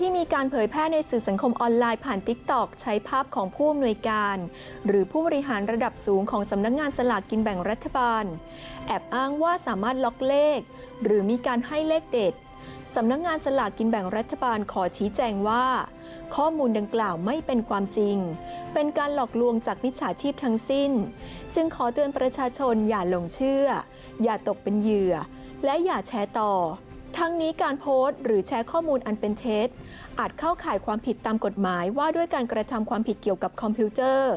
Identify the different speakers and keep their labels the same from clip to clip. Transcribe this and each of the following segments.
Speaker 1: ที่มีการเผยแพร่ในสื่อสังคมออนไลน์ผ่าน TikTok ใช้ภาพของผู้อำนวยการ หรือผู้บริหารระดับสูงของสำนักงงานสลากกินแบ่งรัฐบาล แอบอ้างว่าสามารถล็อกเลข หรือมีการให้เลขเด็ดสำนักงงานสลากกินแบ่งรัฐบาลขอชี้แจงว่า ข้อมูลดังกล่าวไม่เป็นความจริง เป็นการหลอกลวงจากมิจฉาชีพทั้งสิ้น จึงขอเตือนประชาชนอย่าหลงเชื่อ อย่าตกเป็นเหยื่อ และอย่าแชร์ต่อ ทั้งนี้การโพสต์ หรือแชร์ข้อมูลอันเป็นเท็จ อาจเข้าข่ายความผิดตามกฎหมายว่าด้วยการกระทำความผิดเกี่ยวกับคอมพิวเตอร์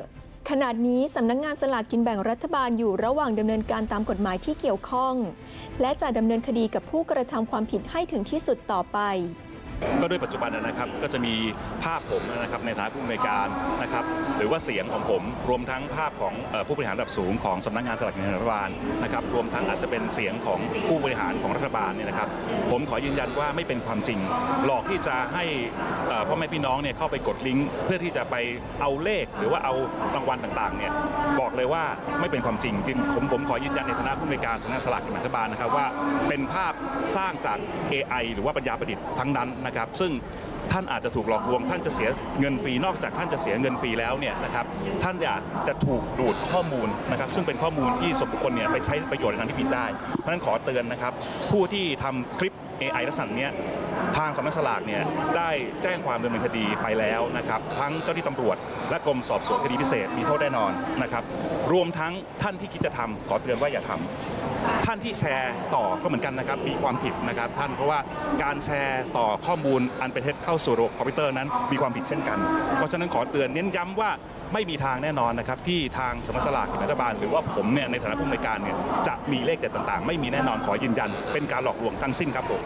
Speaker 1: ขณะนี้สำนักงงานสลากกินแบ่งรัฐบาลอยู่ระหว่างดำเนินการตามกฎหมายที่เกี่ยวข้อง และจะดำเนินคดีกับผู้กระทำความผิดให้ถึงที่สุดต่อไป
Speaker 2: ก็ด้วยปัจจุบันนะครับก็จะมีภาพผมนะครับในฐานะผู้อำนวยการนะครับหรือว่าเสียงของผมรวมทั้งภาพของผู้บริหารระดับสูงของสำนักงานสลากกินแบ่งรัฐบาลนะครับรวมทั้งอาจจะเป็นเสียงของผู้บริหารของรัฐบาลเนี่ยนะครับผมขอยืนยันว่าไม่เป็นความจริง หลอกที่จะให้พ่อแม่พี่น้องเนี่ยเข้าไปกดลิงก์เพื่อที่จะไปเอาเลขหรือว่าเอารางวัลต่างๆเนี่ยบอกเลยว่าไม่เป็นความจริงผมผมขอยืนยันในฐานะผู้อำนวยการสำนักงานสลากกินแบ่งรัฐบาลนะครับว่าเป็นภาพสร้างจาก AI หรือว่าปัญญาประดิษฐ์ทั้งนั้นนะครับ ซึ่งท่านอาจจะถูกหลอกลวง ท่านจะเสียเงินฟรีนอกจากท่านจะเสียเงินฟรีแล้วเนี่ยนะครับท่านอากจะถูกดูดข้อมูลนะครับ ซึ่งเป็นข้อมูลที่ส่วนบุคคลเนี่ยไปใช้ประโยชน์ในทางที่ผิดได้ เพราะฉะนั้นขอเตือนนะครับ ผู้ที่ทำคลิป AI ลักษณะเนี้ยทางสำนักสลากเนี่ยได้แจ้งความดำเนินคดีไปแล้วนะครับ ทั้งเจ้าที่ตำรวจ และกรมสอบสวนคดีพิเศษมีโทษแน่นอนนะครับ รวมทั้งท่านที่คิดจะทำขอเตือนว่าอย่าทำ ท่านที่แชร์ต่อก็เหมือนกันนะครับมีความผิดนะครับท่านเพราะว่าการแชร์ต่อข้อมูลอันเป็นเท็จเข้าสู่ระบบคอมพิวเตอร์นั้นมีความผิดเช่นกัน เพราะฉะนั้นขอเตือนเน้นย้ำว่าไม่มีทางแน่นอนนะครับที่ทางสมัชสลากกินรัฐบาล หรือว่าผมเนี่ยในฐานะผู้อำนวยการเนี่ยจะมีเลขเด็ดต่างๆ ไม่มีแน่นอนขอยืนยัน เป็นการหลอกลวงทั้งสิ้นครับผม